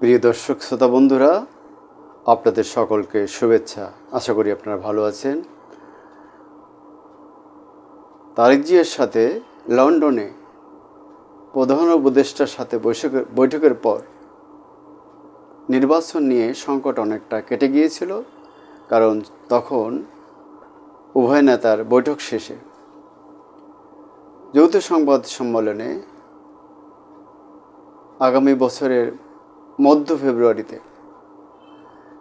প্রিয় দর্শক, শ্রোতা বন্ধুরা, আপনাদের সকলকে শুভেচ্ছা। আশা করি আপনারা ভালো আছেন। তারেক জিয়ার সাথে লন্ডনে প্রধান উপদেষ্টার সাথে বৈঠকের বৈঠকের পর নির্বাচন নিয়ে সংকট অনেকটা কেটে গিয়েছিল, কারণ তখন উভয় নেতার বৈঠক শেষে যৌথ সংবাদ সম্মেলনে আগামী বছরের মধ্য ফেব্রুয়ারিতে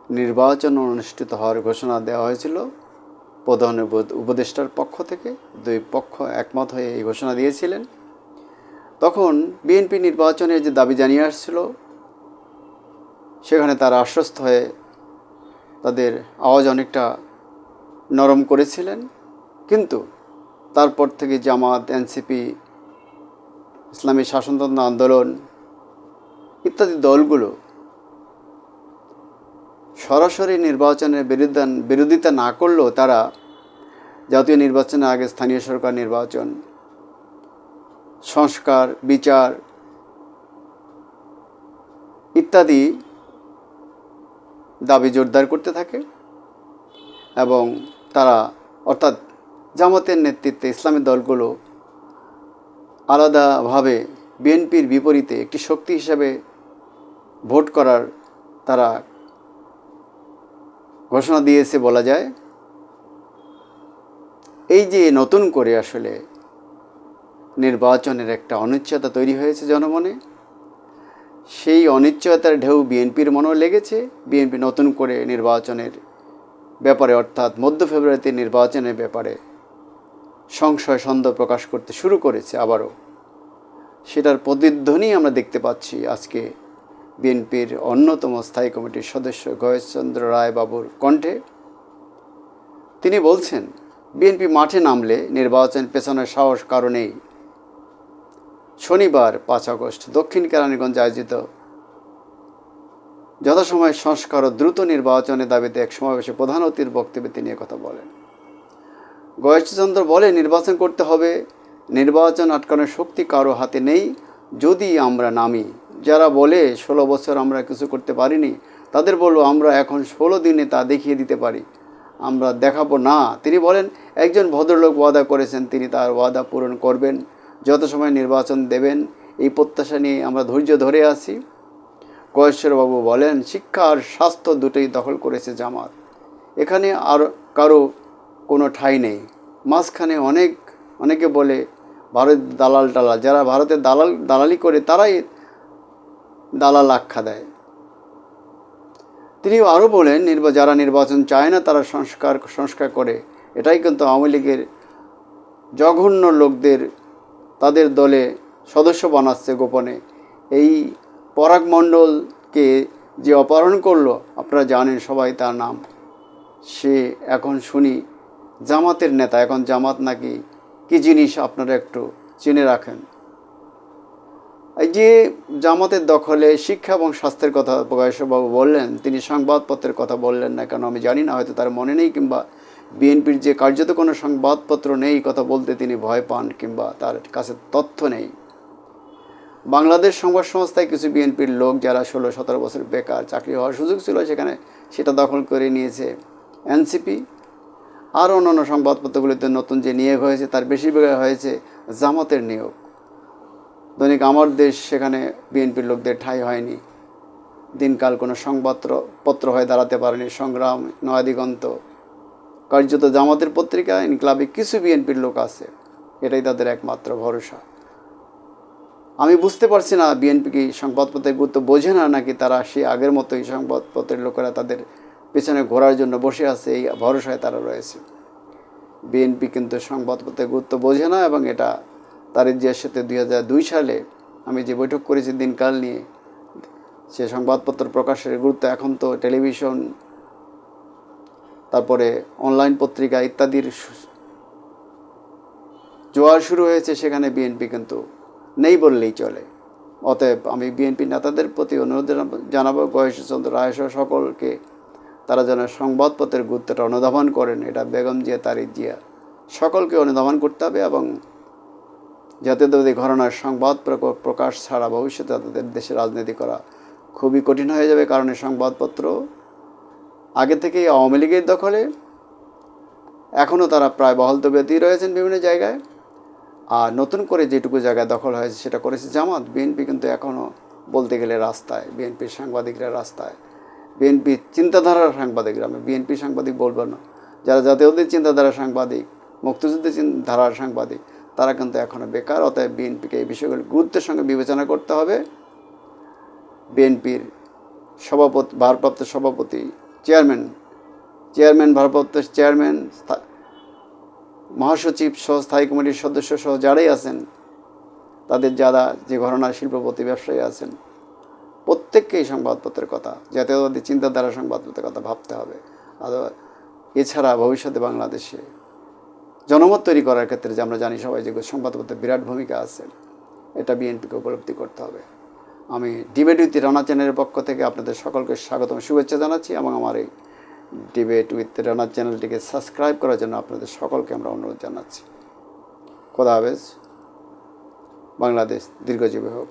নির্বাচন অনুষ্ঠিত হওয়ার ঘোষণা দেওয়া হয়েছিল। প্রধান উপ- উপদেষ্টার পক্ষ থেকে দুই পক্ষ একমত হয়ে এই ঘোষণা দিয়েছিলেন। তখন বিএনপি নির্বাচনের যে দাবি জানিয়ে আসছিল, সেখানে তারা আশ্বস্ত হয়ে তাদের আওয়াজ অনেকটা নরম করেছিলেন। কিন্তু তারপর থেকে জামাত, এনসিপি, ইসলামী শাসনতন্ত্র আন্দোলন ইত্যাদি দলগুলো সরাসরি নির্বাচনের বিরুদ্ধে বিরোধিতা না করলেও তারা জাতীয় নির্বাচনের আগে স্থানীয় সরকার নির্বাচন, সংস্কার, বিচার ইত্যাদি দাবি জোরদার করতে থাকে এবং তারা অর্থাৎ জামাতের নেতৃত্বে ইসলামী দলগুলো আলাদাভাবে বিএনপির বিপরীতে একটি শক্তি হিসাবে ভোট করার তারা ঘোষণা দিয়েছে বলা যায়। এই যে নতুন করে আসলে নির্বাচনের একটা অনিশ্চয়তা তৈরি হয়েছে জনমনে, সেই অনিশ্চয়তার ঢেউ বিএনপির মনেও লেগেছে। বিএনপি নতুন করে নির্বাচনের ব্যাপারে অর্থাৎ মধ্য ফেব্রুয়ারিতে নির্বাচনের ব্যাপারে সংশয় সন্দেহ প্রকাশ করতে শুরু করেছে আবারও। সেটার প্রতিধ্বনি আমরা দেখতে পাচ্ছি আজকে বিএনপির অন্যতম স্থায়ী কমিটির সদস্য গয়েশচন্দ্র রায় বাবুর কণ্ঠে তিনি বলছেন, বিএনপি মাঠে নামলে নির্বাচন পেছনের সাহস কারণেই শনিবার পাঁচ আগস্ট দক্ষিণ কেরানীগঞ্জে আয়োজিত যথাসময়ে সংস্কার ও দ্রুত নির্বাচনের দাবিতে এক সমাবেশে প্রধান অতির বক্তব্যে তিনি কথা বলেন। গয়েশচন্দ্র বলে নির্বাচন করতে হবে, নির্বাচন আটকানোর শক্তি কারও হাতে নেই, যদি আমরা নামি যারা বলে ষোলো বছর আমরা কিছু করতে পারিনি, তাদের বলব আমরা এখন ষোলো দিনে তা দেখিয়ে দিতে পারি। আমরা দেখাবো না। তিনি বলেন, একজন ভদ্রলোক ওয়াদা করেছেন, তিনি তার ওয়াদা পূরণ করবেন, যত সময় নির্বাচন দেবেন, এই প্রত্যাশা নিয়ে আমরা ধৈর্য ধরে আছি। কয়েশ্বরবাবু বলেন, শিক্ষা আর স্বাস্থ্য দুটোই দখল করেছে জামাত। এখানে আর কারও কোনো ঠাঁই নেই। মাঝখানে অনেক, অনেকে বলে ভারত দালাল টালাল যারা ভারতের দালাল, দালালি করে, তারাই দালাল আখ্যা দেয়। তিনি আরও বলেন, নির্বা, যারা নির্বাচন চায় না, তারা সংস্কার সংস্কার করে। এটাই কিন্তু আওয়ামী লীগের জঘন্য লোকদের, তাদের দলে সদস্য বানাচ্ছে গোপনে। এই পরাগ মণ্ডলকে যে অপহরণ করল, আপনারা জানেন সবাই তার নাম। সে এখন শুনি জামাতের নেতা, এখন জামাত নাকি কি জিনিস আপনারা একটু চিনে রাখেন। যে জামাতের দখলে শিক্ষা এবং স্বাস্থ্যের কথা প্রকাশবাবু বললেন, তিনি সংবাদপত্রের কথা বললেন না কেন আমি জানি না, হয়তো তার মনে নেই কিংবা বিএনপির যে কার্যত কোনো সংবাদপত্র নেই কথা বলতে তিনি ভয় পান কিংবা তার কাছে তথ্য নেই। বাংলাদেশ সংবাদ সংস্থায় কিছু বিএনপির লোক যারা ষোলো সতেরো বছর বেকার চাকরি হওয়ার সুযোগ ছিল, সেখানে সেটা দখল করে নিয়েছে এনসিপি। আর অন্যান্য সংবাদপত্রগুলিতে নতুন যে নিয়োগ হয়েছে, তার বেশিরভাগ হয়েছে জামাতের নিয়োগ। দৈনিক আমার দেশ, সেখানে বিএনপির লোকদের ঠাঁই হয়নি। দিনকাল কোনো সংবাদপত্র, পত্র হয়ে দাঁড়াতে পারেনি সংগ্রাম, নয়াদিগন্ত। কার্যত জামাতের পত্রিকা ইনক্লাবে কিছু বিএনপির লোক আছে। এটাই তাদের একমাত্র ভরসা। আমি বুঝতে পারছি না বিএনপি কি সংবাদপত্রের গুরুত্ব বোঝে না, নাকি তারা সে আগের মতোই সংবাদপত্রের লোকেরা তাদের পেছনে ঘোরার জন্য বসে আছে, এই ভরসায় তারা রয়েছে। বিএনপি কিন্তু সংবাদপত্রের গুরুত্ব বোঝে না, এবং এটা তারেক জিয়ার সাথে দুই হাজার দুই সালে আমি যে বৈঠক করেছি দিনকাল নিয়ে, সে সংবাদপত্র প্রকাশের গুরুত্ব এখন তো টেলিভিশন, তারপরে অনলাইন পত্রিকা ইত্যাদির জোয়ার শুরু হয়েছে সেখানে বিএনপি কিন্তু নেই বললেই চলে। অতএব আমি বিএনপি নেতাদের প্রতি অনুরোধ জানাবো- জানাব গয়েশচন্দ্র রায় সহ সকলকে তারা যেন সংবাদপত্রের গুরুত্বটা অনুধাবন করেন। এটা বেগম জিয়া, তারিক জিয়া সকলকে অনুধাবন করতে হবে এবং জাতীয়তাবাদী ঘরানার সংবাদ প্রক- প্রকাশ ছাড়া ভবিষ্যতে তাদের দেশে রাজনীতি করা খুবই কঠিন হয়ে যাবে, কারণ এই সংবাদপত্র আগে থেকেই আওয়ামী লীগের দখলে। এখনও তারা প্রায় বহল তবিয়তেই রয়েছেন বিভিন্ন জায়গায়। আর নতুন করে যেটুকু জায়গায় দখল হয়েছে সেটা করেছে জামাত। বিএনপি কিন্তু এখনও বলতে গেলে রাস্তায়, বিএনপির সাংবাদিকরা রাস্তায়। বিএনপি চিন্তাধারার সাংবাদিকরা আমি বিএনপি সাংবাদিক বলব না। যারা জাতীয়দের চিন্তাধারার সাংবাদিক, মুক্তিযুদ্ধের ধারার সাংবাদিক তারা কিন্তু এখনও বেকার, অতএব বিএনপিকে এই বিষয়গুলি গুরুত্বের সঙ্গে বিবেচনা করতে হবে। বিএনপির সভাপতি, ভারপ্রাপ্ত সভাপতি চেয়ারম্যান চেয়ারম্যান, ভারপ্রাপ্ত চেয়ারম্যান মহাসচিব সহ স্থায়ী কমিটির সদস্য সহ যারাই আছেন, তাদের যারা যে ঘটনার শিল্পপতি, ব্যবসায়ী আছেন প্রত্যেককে এই সংবাদপত্রের কথা, জাতীয়তাবাদী চিন্তাধারা সংবাদপত্রের কথা ভাবতে হবে। আর এছাড়া ভবিষ্যতে বাংলাদেশে জনমত তৈরি করার ক্ষেত্রে যে আমরা জানি সবাই যে সংবাদপত্রের বিরাট ভূমিকা আছে, এটা বিএনপিকে উপলব্ধি করতে হবে। আমি ডিবেট উইথ রানা চ্যানেলের পক্ষ থেকে আপনাদের সকলকে স্বাগতম, শুভেচ্ছা জানাচ্ছি এবং আমার এই ডিবেট উইথ রানা চ্যানেলটিকে সাবস্ক্রাইব করার জন্য আপনাদের সকলকে আমরা অনুরোধ জানাচ্ছি। খোদা হাফেজ। বাংলাদেশ দীর্ঘজীবী হোক।